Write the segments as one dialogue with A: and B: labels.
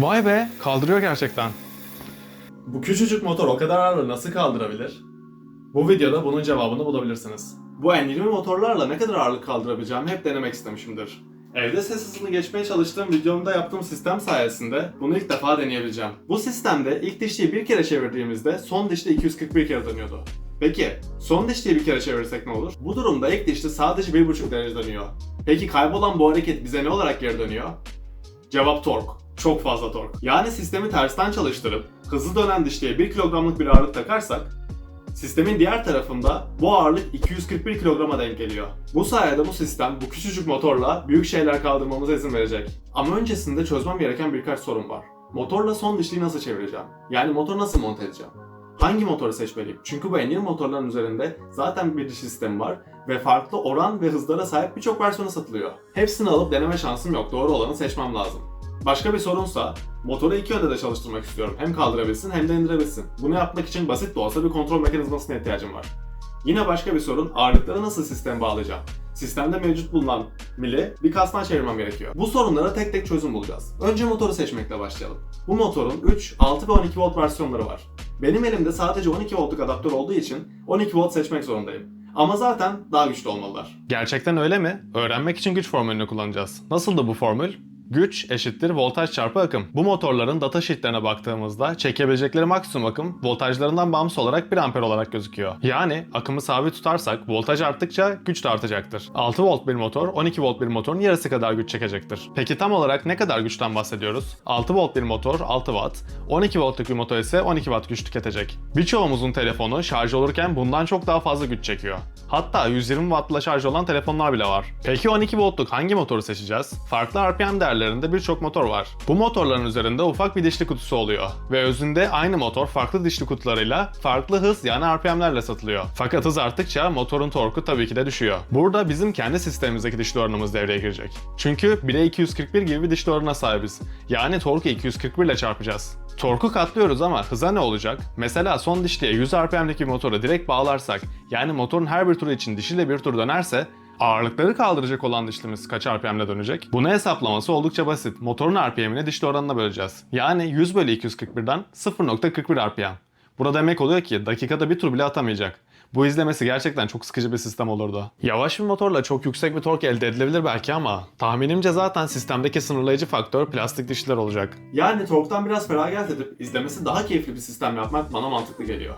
A: Vay be kaldırıyor gerçekten.
B: Bu küçücük motor o kadar ağırlığı nasıl kaldırabilir? Bu videoda bunun cevabını bulabilirsiniz. Bu N20 motorlarla ne kadar ağırlık kaldırabileceğimi hep denemek istemişimdir. Evde ses hızını geçmeye çalıştığım videomda yaptığım sistem sayesinde bunu ilk defa deneyebileceğim. Bu sistemde ilk dişliyi bir kere çevirdiğimizde son dişli 241 kere dönüyordu. Peki son dişliyi bir kere çevirirsek ne olur? Bu durumda ilk dişli sadece 1,5 derece dönüyor. Peki kaybolan bu hareket bize ne olarak geri dönüyor? Cevap tork. Çok fazla tork. Yani sistemi tersten çalıştırıp hızlı dönen dişliye 1 kilogramlık bir ağırlık takarsak sistemin diğer tarafında bu ağırlık 241 kilograma denk geliyor. Bu sayede bu sistem bu küçücük motorla büyük şeyler kaldırmamıza izin verecek. Ama öncesinde çözmem gereken birkaç sorun var. Motorla son dişliyi nasıl çevireceğim? Yani motoru nasıl monte edeceğim? Hangi motoru seçmeliyim? Çünkü bu N20 motorların üzerinde zaten bir diş sistemi var ve farklı oran ve hızlara sahip birçok versiyonu satılıyor. Hepsini alıp deneme şansım yok. Doğru olanı seçmem lazım. Başka bir sorunsa motoru iki yönde de çalıştırmak istiyorum. Hem kaldırabilsin hem de indirebilsin. Bunu yapmak için basit de olsa bir kontrol mekanizmasına ihtiyacım var. Yine başka bir sorun ağırlıkları nasıl sisteme bağlayacağım? Sistemde mevcut bulunan mili bir kastan çevirmem gerekiyor. Bu sorunlara tek tek çözüm bulacağız. Önce motoru seçmekle başlayalım. Bu motorun 3, 6 ve 12 volt versiyonları var. Benim elimde sadece 12 voltluk adaptör olduğu için 12 volt seçmek zorundayım. Ama zaten daha güçlü olmalılar.
A: Gerçekten öyle mi? Öğrenmek için güç formülünü kullanacağız. Nasıldı bu formül? Güç eşittir voltaj çarpı akım. Bu motorların datasheetlerine baktığımızda çekebilecekleri maksimum akım voltajlarından bağımsız olarak 1 amper olarak gözüküyor. Yani akımı sabit tutarsak voltaj arttıkça güç de artacaktır. 6 volt bir motor 12 volt bir motorun yarısı kadar güç çekecektir. Peki tam olarak ne kadar güçten bahsediyoruz? 6 volt bir motor 6 watt, 12 voltluk bir motor ise 12 watt güç tüketecek. Birçoğumuzun telefonu şarj olurken bundan çok daha fazla güç çekiyor. Hatta 120 wattla şarj olan telefonlar bile var. Peki 12 voltluk hangi motoru seçeceğiz? Farklı RPM değerlerinde birçok motor var. Bu motorların üzerinde ufak bir dişli kutusu oluyor. Ve özünde aynı motor farklı dişli kutularıyla farklı hız yani RPM'lerle satılıyor. Fakat hız arttıkça motorun torku tabii ki de düşüyor. Burada bizim kendi sistemimizdeki dişli oranımız devreye girecek. Çünkü 1'e 241 gibi bir dişli oranına sahibiz. Yani torku 241 ile çarpacağız. Torku katlıyoruz ama hıza ne olacak? Mesela son dişliye 100 RPM'deki motoru direkt bağlarsak, yani motorun her bir turu için dişiyle bir tur dönerse, ağırlıkları kaldıracak olan dişlimiz kaç RPM'le dönecek? Bunu hesaplaması oldukça basit. Motorun RPM'ini dişli oranına böleceğiz. Yani 100 bölü 241'den 0.41 RPM. Bu da demek oluyor ki dakikada bir tur bile atamayacak. Bu izlemesi gerçekten çok sıkıcı bir sistem olurdu. Yavaş bir motorla çok yüksek bir tork elde edilebilir belki ama tahminimce zaten sistemdeki sınırlayıcı faktör plastik dişliler olacak.
B: Yani torktan biraz feragat edip izlemesi daha keyifli bir sistem yapmak bana mantıklı geliyor.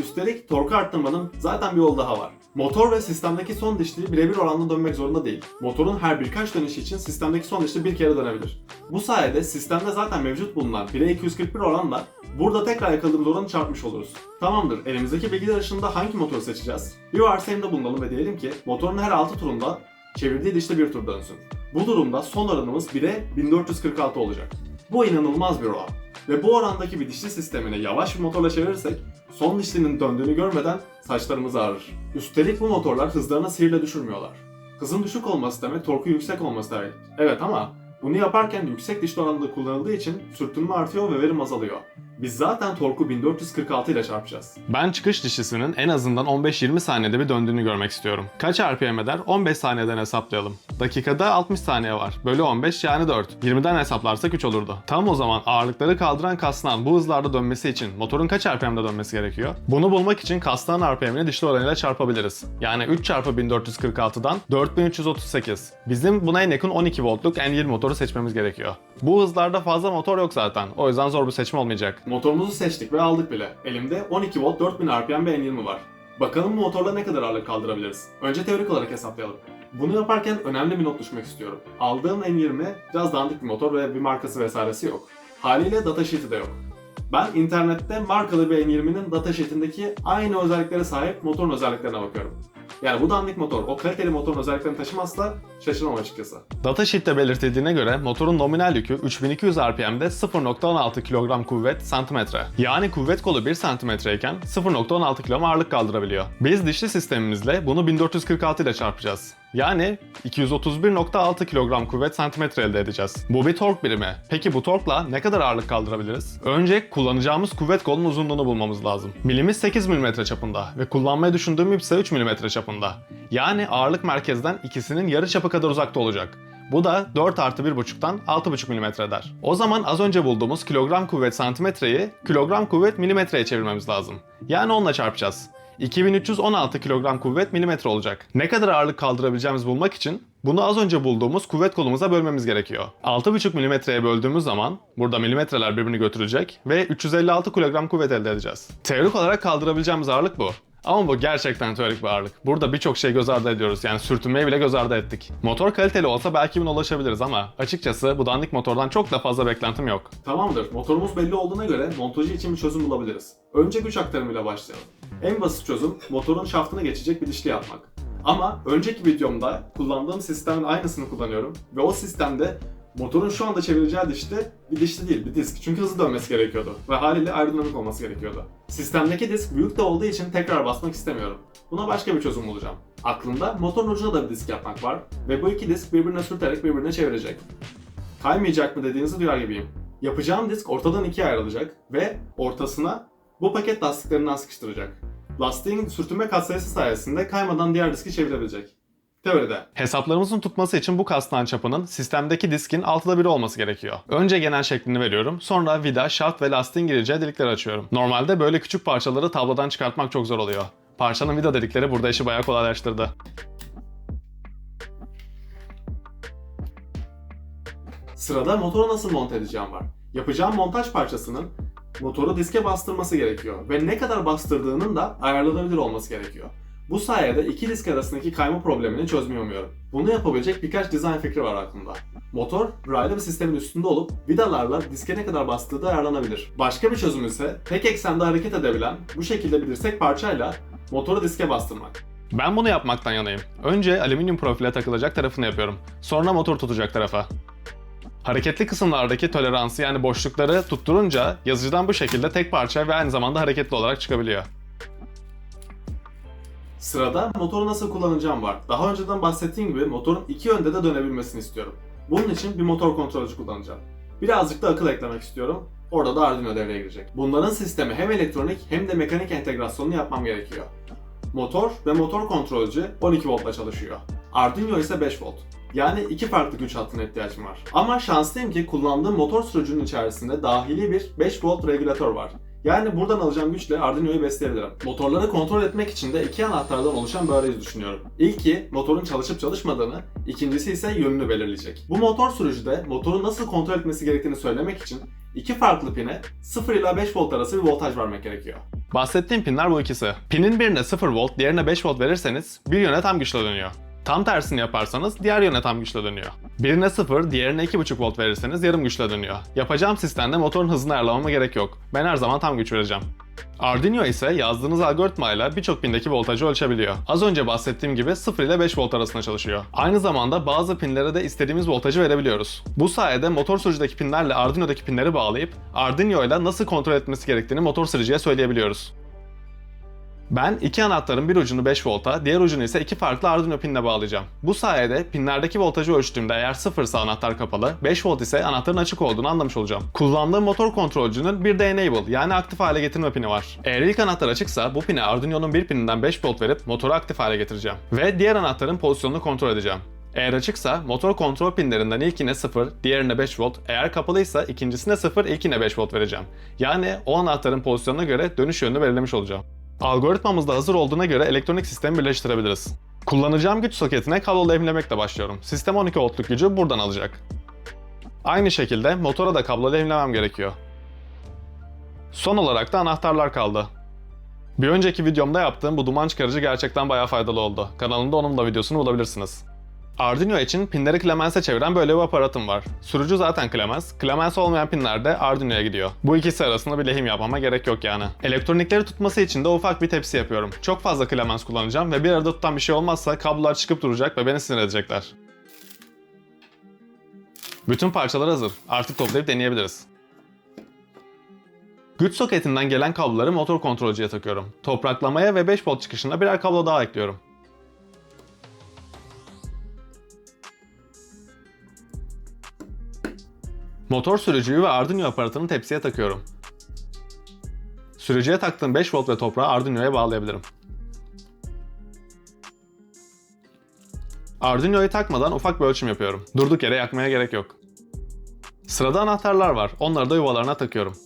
B: Üstelik torku arttırmanın zaten bir yolu daha var. Motor ve sistemdeki son dişli birebir oranla dönmek zorunda değil. Motorun her birkaç dönüşü için sistemdeki son dişli bir kere dönebilir. Bu sayede sistemde zaten mevcut bulunan 1'e 241 oranla burada tekrar yakaladığımız oranı çarpmış oluruz. Tamamdır, elimizdeki bilgiler ışığında hangi motoru seçeceğiz? Bir varsayımda bulunalım ve diyelim ki motorun her 6 turunda çevirdiği dişli bir tur dönsün. Bu durumda son oranımız 1'e 1446 olacak. Bu inanılmaz bir oran. Ve bu orandaki bir dişli sistemini yavaş bir motorla çevirirsek son dişlinin döndüğünü görmeden saçlarımız ağrır. Üstelik bu motorlar hızlarına sihirle düşürmüyorlar. Hızın düşük olması demek torku yüksek olması demek. Evet ama bunu yaparken yüksek dişli oranında kullanıldığı için sürtünme artıyor ve verim azalıyor. Biz zaten torku 1446 ile çarpacağız.
A: Ben çıkış dişisinin en azından 15-20 saniyede bir döndüğünü görmek istiyorum. Kaç RPM eder? 15 saniyeden hesaplayalım. Dakikada 60 saniye var. Bölü 15 yani 4. 20'den hesaplarsak 3 olurdu. Tam o zaman ağırlıkları kaldıran kasnağın bu hızlarda dönmesi için motorun kaç RPM'de dönmesi gerekiyor? Bunu bulmak için kasnağın RPM'ini dişli oranıyla çarpabiliriz. Yani 3 çarpı 1446'dan 4338. Bizim buna en yakın 12 voltluk N20 motoru seçmemiz gerekiyor. Bu hızlarda fazla motor yok zaten. O yüzden zor bir seçim olmayacak.
B: Motorumuzu seçtik ve aldık bile. Elimde 12 volt 4000 RPM bir N20 var. Bakalım motorla ne kadar ağırlık kaldırabiliriz? Önce teorik olarak hesaplayalım. Bunu yaparken önemli bir not düşmek istiyorum. Aldığım N20 biraz dandik bir motor ve bir markası vesairesi yok. Haliyle datasheet'i de yok. Ben internette markalı bir N20'nin datasheet'indeki aynı özelliklere sahip motorun özelliklerine bakıyorum. Yani bu dandik motor o kaliteli motorun özelliklerini taşımazsa şaşırmam açıkçası.
A: Datasheet'te belirtildiğine göre motorun nominal yükü 3200 RPM'de 0.16 kilogram kuvvet santimetre. Yani kuvvet kolu 1 santimetre iken 0.16 kilo ağırlık kaldırabiliyor. Biz dişli sistemimizle bunu 1446 ile çarpacağız. Yani 231.6 kilogram kuvvet santimetre elde edeceğiz. Bu bir tork birimi. Peki bu torkla ne kadar ağırlık kaldırabiliriz? Önce kullanacağımız kuvvet kolunun uzunluğunu bulmamız lazım. Milimiz 8 mm çapında ve kullanmayı düşündüğüm ip ise 3 mm çapında. Yani ağırlık merkezden ikisinin yarı çapı kadar uzakta olacak. Bu da 4 artı 1.5'tan 6.5 mm eder. O zaman az önce bulduğumuz kilogram kuvvet santimetreyi kilogram kuvvet milimetreye çevirmemiz lazım. Yani onunla çarpacağız. 2316 kilogram kuvvet milimetre olacak. Ne kadar ağırlık kaldırabileceğimizi bulmak için bunu az önce bulduğumuz kuvvet kolumuza bölmemiz gerekiyor. 6,5 milimetreye böldüğümüz zaman burada milimetreler birbirini götürecek ve 356 kilogram kuvvet elde edeceğiz. Teorik olarak kaldırabileceğimiz ağırlık bu. Ama bu gerçekten teorik bir ağırlık. Burada birçok şey göz ardı ediyoruz. Yani sürtünmeyi bile göz ardı ettik. Motor kaliteli olsa belki buna ulaşabiliriz ama açıkçası bu dandik motordan çok da fazla beklentim yok.
B: Tamamdır. Motorumuz belli olduğuna göre montajı için bir çözüm bulabiliriz. Önce güç aktarımıyla başlayalım. En basit çözüm motorun şaftına geçecek bir dişli yapmak. Ama önceki videomda kullandığım sistemin aynısını kullanıyorum ve o sistemde motorun şu anda çevireceği dişli bir dişli değil bir disk. Çünkü hızlı dönmesi gerekiyordu ve haliyle aerodinamik olması gerekiyordu. Sistemdeki disk büyük de olduğu için tekrar basmak istemiyorum. Buna başka bir çözüm bulacağım. Aklımda motorun ucuna da bir disk yapmak var ve bu iki disk birbirine sürterek birbirine çevirecek. Kaymayacak mı dediğinizi duyar gibiyim. Yapacağım disk ortadan ikiye ayrılacak ve ortasına bu paket lastiklerinden sıkıştıracak. Lastiğin sürtünme katsayısı sayesinde kaymadan diğer diski çevirebilecek. Teoride.
A: Hesaplarımızın tutması için bu kasnağın çapının sistemdeki diskin altıda biri olması gerekiyor. Önce genel şeklini veriyorum, sonra vida, şaft ve lastiğin gireceği delikleri açıyorum. Normalde böyle küçük parçaları tablodan çıkartmak çok zor oluyor. Parçanın vida delikleri burada işi bayağı kolaylaştırdı.
B: Sırada motoru nasıl monte edeceğim var. Yapacağım montaj parçasının motoru diske bastırması gerekiyor ve ne kadar bastırdığının da ayarlanabilir olması gerekiyor. Bu sayede iki disk arasındaki kayma problemini çözmeyi umuyorum. Bunu yapabilecek birkaç dizayn fikri var aklımda. Motor, raylı bir sistemin üstünde olup vidalarla diske ne kadar bastığı da ayarlanabilir. Başka bir çözüm ise tek eksende hareket edebilen bu şekilde bir dirsek parçayla motoru diske bastırmak.
A: Ben bunu yapmaktan yanayım. Önce alüminyum profile takılacak tarafını yapıyorum. Sonra motor tutacak tarafa. Hareketli kısımlardaki toleransı yani boşlukları tutturunca yazıcıdan bu şekilde tek parça ve aynı zamanda hareketli olarak çıkabiliyor.
B: Sırada motoru nasıl kullanacağım var. Daha önceden bahsettiğim gibi motorun iki yönde de dönebilmesini istiyorum. Bunun için bir motor kontrolcü kullanacağım. Birazcık da akıl eklemek istiyorum. Orada da Arduino devreye girecek. Bunların sistemi hem elektronik hem de mekanik entegrasyonunu yapmam gerekiyor. Motor ve motor kontrolcü 12 voltla çalışıyor. Arduino ise 5 volt. Yani iki farklı güç hattına ihtiyacım var. Ama şanslıyım ki kullandığım motor sürücünün içerisinde dahili bir 5 volt regülatör var. Yani buradan alacağım güçle Arduino'yu besleyebilirim. Motorları kontrol etmek için de iki anahtardan oluşan bir arayüz düşünüyorum. İlki motorun çalışıp çalışmadığını, ikincisi ise yönünü belirleyecek. Bu motor sürücüde motoru nasıl kontrol etmesi gerektiğini söylemek için iki farklı pine 0 ila 5 volt arası bir voltaj vermek gerekiyor.
A: Bahsettiğim pinler bu ikisi. Pinin birine 0 volt, diğerine 5 volt verirseniz bir yöne tam güçle dönüyor. Tam tersini yaparsanız diğer yöne tam güçle dönüyor. Birine 0, diğerine 2,5 volt verirseniz yarım güçle dönüyor. Yapacağım sistemde motorun hızını ayarlamama gerek yok. Ben her zaman tam güç vereceğim. Arduino ise yazdığınız algoritmayla birçok pindeki voltajı ölçebiliyor. Az önce bahsettiğim gibi 0 ile 5 volt arasında çalışıyor. Aynı zamanda bazı pinlere de istediğimiz voltajı verebiliyoruz. Bu sayede motor sürücüdeki pinlerle Arduino'daki pinleri bağlayıp Arduino ile nasıl kontrol etmesi gerektiğini motor sürücüye söyleyebiliyoruz. Ben iki anahtarın bir ucunu 5 volta, diğer ucunu ise iki farklı Arduino pinle bağlayacağım. Bu sayede pinlerdeki voltajı ölçtüğümde eğer 0 ise anahtar kapalı, 5 volt ise anahtarın açık olduğunu anlamış olacağım. Kullandığım motor kontrolcünün bir de Enable yani aktif hale getirme pini var. Eğer ilk anahtar açıksa bu pine Arduino'nun bir pininden 5 volt verip motoru aktif hale getireceğim. Ve diğer anahtarın pozisyonunu kontrol edeceğim. Eğer açıksa motor kontrol pinlerinden ilkine 0, diğerine 5 volt, eğer kapalıysa ikincisine 0, ilkine 5 volt vereceğim. Yani o anahtarın pozisyonuna göre dönüş yönünü belirlemiş olacağım. Algoritmamız da hazır olduğuna göre elektronik sistemi birleştirebiliriz. Kullanacağım güç soketine kablolu lehimlemekle başlıyorum. Sistem 12 voltluk gücü buradan alacak. Aynı şekilde motora da kablo lehimlemem gerekiyor. Son olarak da anahtarlar kaldı. Bir önceki videomda yaptığım bu duman çıkarıcı gerçekten bayağı faydalı oldu. Kanalımda onun da videosunu bulabilirsiniz. Arduino için pinleri Clemens'e çeviren böyle bir aparatım var. Sürücü zaten Clemens, Clemens olmayan pinler de Arduino'ya gidiyor. Bu ikisi arasında bir lehim yapmama gerek yok yani. Elektronikleri tutması için de ufak bir tepsi yapıyorum. Çok fazla Clemens kullanacağım ve bir arada tutan bir şey olmazsa kablolar çıkıp duracak ve beni sinir edecekler. Bütün parçalar hazır. Artık toplayıp deneyebiliriz. Güç soketinden gelen kabloları motor kontrolcüye takıyorum. Topraklamaya ve 5 volt çıkışına birer kablo daha ekliyorum. Motor sürücüyü ve Arduino aparatını tepsiye takıyorum. Sürücüye taktığım 5 volt ve toprağı Arduino'ya bağlayabilirim. Arduino'yu takmadan ufak bir ölçüm yapıyorum. Durduk yere yakmaya gerek yok. Sırada anahtarlar var. Onları da yuvalarına takıyorum.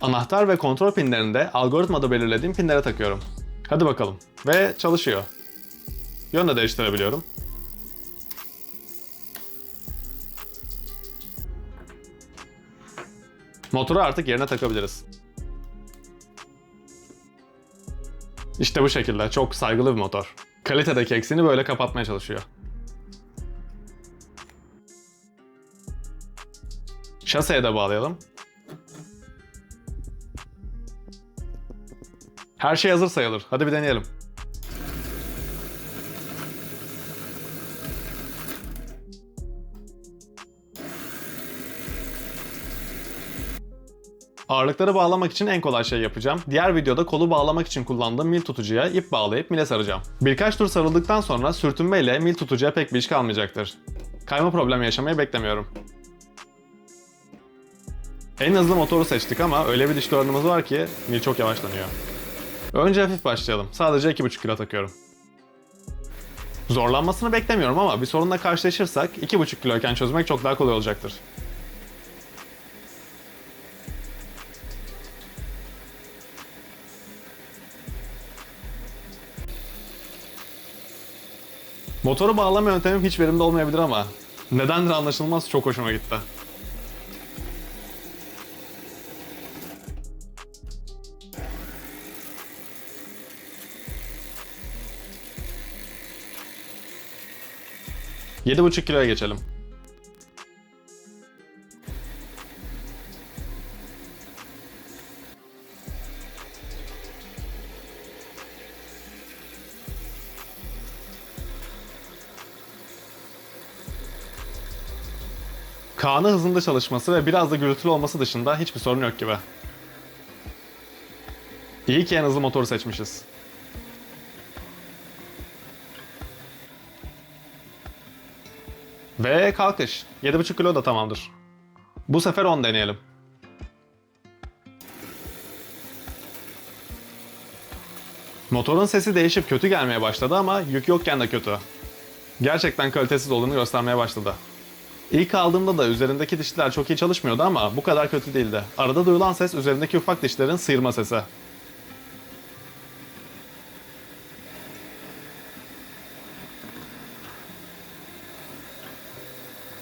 A: Anahtar ve kontrol pinlerini de algoritmada belirlediğim pinlere takıyorum. Hadi bakalım. Ve çalışıyor. Yön de değiştirebiliyorum. Motoru artık yerine takabiliriz. İşte bu şekilde çok saygılı bir motor. Kalitedeki eksiğini böyle kapatmaya çalışıyor. Şaseye de bağlayalım. Her şey hazır sayılır. Hadi bir deneyelim. Ağırlıkları bağlamak için en kolay şey yapacağım. Diğer videoda kolu bağlamak için kullandığım mil tutucuya ip bağlayıp mile saracağım. Birkaç tur sarıldıktan sonra sürtünmeyle mil tutucuya pek bir iş kalmayacaktır. Kayma problemi yaşamayı beklemiyorum. En hızlı motoru seçtik ama öyle bir dişli oranımız var ki mil çok yavaşlanıyor. Önce hafif başlayalım. Sadece 2,5 kilo takıyorum. Zorlanmasını beklemiyorum ama bir sorunla karşılaşırsak 2,5 kiloyken çözmek çok daha kolay olacaktır. Motoru bağlama yöntemim hiç verimli olmayabilir ama nedendir anlaşılmaz çok hoşuma gitti. Yedi buçuk kiloya geçelim. Kaan'ı hızında çalışması ve biraz da gürültülü olması dışında hiçbir sorun yok gibi. İyi ki en hızlı motoru seçmişiz. Ve kalkış. 7,5 kilo da tamamdır. Bu sefer 10 deneyelim. Motorun sesi değişip kötü gelmeye başladı ama yük yokken de kötü. Gerçekten kalitesiz olduğunu göstermeye başladı. İlk aldığımda da üzerindeki dişler çok iyi çalışmıyordu ama bu kadar kötü değildi. Arada duyulan ses üzerindeki ufak dişlerin sıyırma sesi.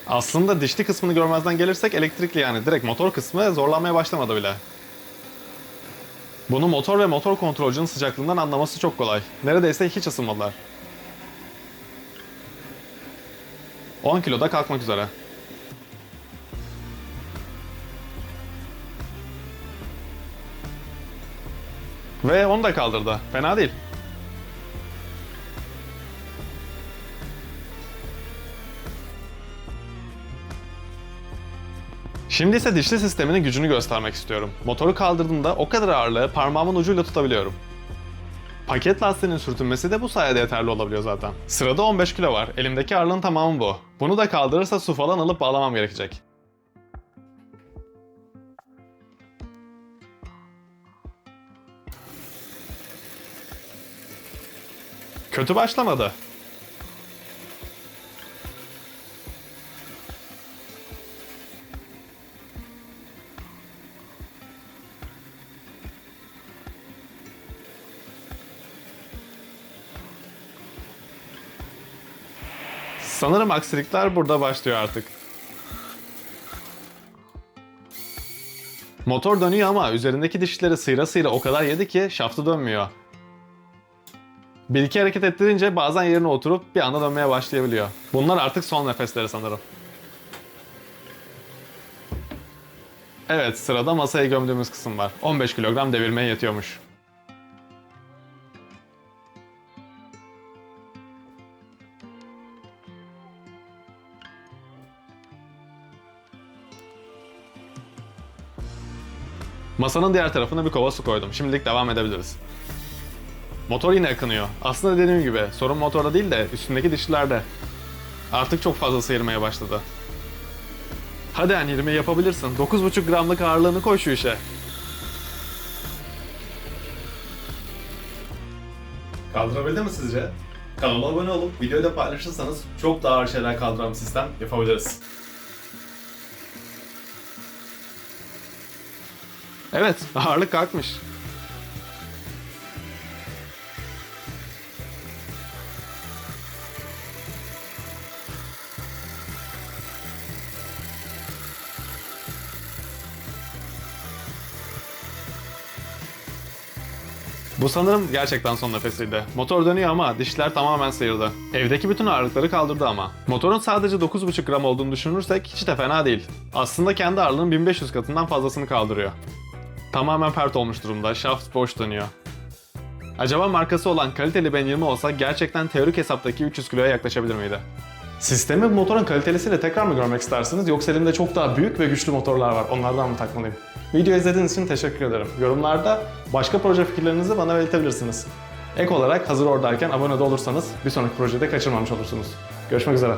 A: Aslında dişli kısmını görmezden gelirsek elektrikli yani direkt motor kısmı zorlanmaya başlamadı bile. Bunu motor ve motor kontrolcünün sıcaklığından anlaması çok kolay. Neredeyse hiç ısınmadılar. 10 kiloda kalkmak üzere. Ve onu da kaldırdı. Fena değil. Şimdi ise dişli sisteminin gücünü göstermek istiyorum. Motoru kaldırdığımda o kadar ağırlığı parmağımın ucuyla tutabiliyorum. Paket lastiğinin sürtünmesi de bu sayede yeterli olabiliyor zaten. Sırada 15 kilo var. Elimdeki ağırlığın tamamı bu. Bunu da kaldırırsa su falan alıp bağlamam gerekecek. Kötü başlamadı. Sanırım aksilikler burada başlıyor artık. Motor dönüyor ama üzerindeki dişleri sıyra sıyra o kadar yedi ki şaftı dönmüyor. Bir iki hareket ettirince bazen yerine oturup bir anda dönmeye başlayabiliyor. Bunlar artık son nefesleri sanırım. Evet sırada masaya gömdüğümüz kısım var. 15 kilogram devirmeye yetiyormuş. Masanın diğer tarafına bir kova su koydum. Şimdilik devam edebiliriz. Motor yine akınıyor. Aslında dediğim gibi sorun motorda değil de üstündeki dişlilerde. Artık çok fazla sıyırmaya başladı. Hadi N20 yapabilirsin. 9,5 gramlık ağırlığını koy şu işe.
B: Kaldırabildi mi sizce? Kanala abone olup videoyu da paylaşırsanız çok daha ağır şeyler kaldıran bir sistem yapabiliriz.
A: Evet, ağırlık kalkmış. Bu sanırım gerçekten son nefesiydi. Motor dönüyor ama dişler tamamen sıyırdı. Evdeki bütün ağırlıkları kaldırdı ama. Motorun sadece 9,5 gram olduğunu düşünürsek hiç de fena değil. Aslında kendi ağırlığının 1500 katından fazlasını kaldırıyor. Tamamen pert olmuş durumda. Shaft boş dönüyor. Acaba markası olan kaliteli Ben 20 olsa gerçekten teorik hesaptaki 300 kiloya yaklaşabilir miydi? Sistemi motorun kalitelisiyle tekrar mı görmek istersiniz yoksa elimde çok daha büyük ve güçlü motorlar var onlardan mı takmalıyım? Video izlediğiniz için teşekkür ederim. Yorumlarda başka proje fikirlerinizi bana belirtebilirsiniz. Ek olarak hazır oradayken abone de olursanız bir sonraki projede kaçırmamış olursunuz. Görüşmek üzere.